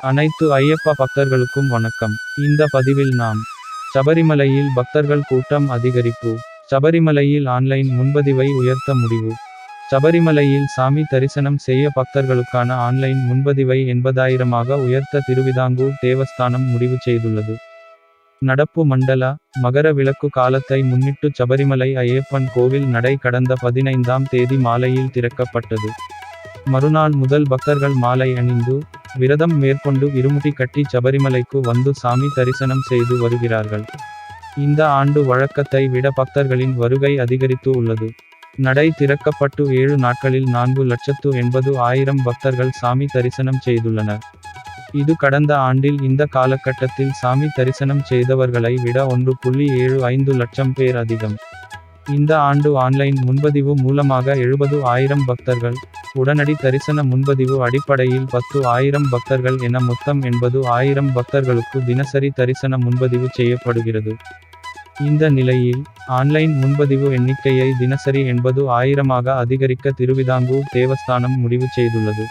அனைத்து ஐயப்ப பக்தர்களுக்கும் வணக்கம். இந்த பதிவில் நாம் சபரிமலையில் பக்தர்கள் கூட்டம் அதிகரிப்பு சபரிமலையில் ஆன்லைன் முன்பதிவை உயர்த்த முடிவு. சபரிமலையில் சாமி தரிசனம் செய்ய பக்தர்களுக்கான ஆன்லைன் முன்பதிவை எண்பதாயிரமாக உயர்த்த திருவிதாங்கூர் தேவஸ்தானம் முடிவு செய்துள்ளது. நடப்பு மண்டல மகர விளக்கு காலத்தை முன்னிட்டு சபரிமலை ஐயப்பன் கோவில் நடை கடந்த பதினைந்தாம் தேதி மாலையில் திறக்கப்பட்டது. மறுநாள் முதல் பக்தர்கள் மாலை அணிந்து விரதம் மேற்கொண்டு இருமுடி கட்டி சபரிமலைக்கு வந்து சாமி தரிசனம் செய்து வருகிறார்கள். இந்த ஆண்டு வழக்கத்தை விட பக்தர்களின் வருகை அதிகரித்து உள்ளது. நடை திறக்கப்பட்டு ஏழு நாட்களில் நான்கு லட்சத்து எண்பது ஆயிரம் பக்தர்கள் சாமி தரிசனம் செய்துள்ளனர். இது கடந்த ஆண்டில் இந்த காலகட்டத்தில் சாமி தரிசனம் செய்தவர்களை விட ஒன்று புள்ளி ஏழு ஐந்து லட்சம் பேர் அதிகம். இந்த ஆண்டு ஆன்லைன் முன்பதிவு மூலமாக எழுபது ஆயிரம் பக்தர்கள் உடனடி தரிசன முன்பதிவு அடிப்படையில் பத்து ஆயிரம் பக்தர்கள் என மொத்தம் எண்பது ஆயிரம் பக்தர்களுக்கு தினசரி தரிசன முன்பதிவு செய்யப்படுகிறது. இந்த நிலையில் ஆன்லைன் முன்பதிவு எண்ணிக்கையை தினசரி எண்பது ஆயிரமாக அதிகரிக்க திருவிதாங்கூர் தேவஸ்தானம் முடிவு செய்துள்ளது.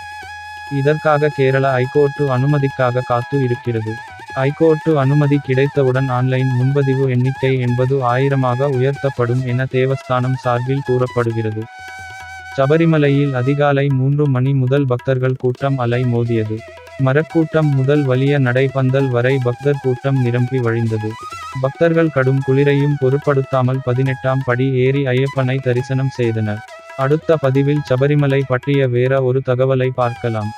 இதற்காக கேரள ஐகோர்ட்டு அனுமதிக்காக காத்து இருக்கிறது. ஐகோர்ட்டு அனுமதி கிடைத்தவுடன் ஆன்லைன் முன்பதிவு எண்ணிக்கை எண்பது ஆயிரமாக உயர்த்தப்படும் என தேவஸ்தானம் சார்பில் கூறப்படுகிறது. சபரிமலையில் அதிகாலை மூன்று மணி முதல் பக்தர்கள் கூட்டம் அலை மோதியது. மரக்கூட்டம் முதல் வலிய நடைபந்தல் வரை பக்தர் கூட்டம் நிரம்பி வழிந்தது. பக்தர்கள் கடும் குளிரையும் பொருட்படுத்தாமல் பதினெட்டாம் படி ஏறி ஐயப்பனை தரிசனம் செய்தனர். அடுத்த பதிவில் சபரிமலை பற்றிய வேற ஒரு தகவலை பார்க்கலாம்.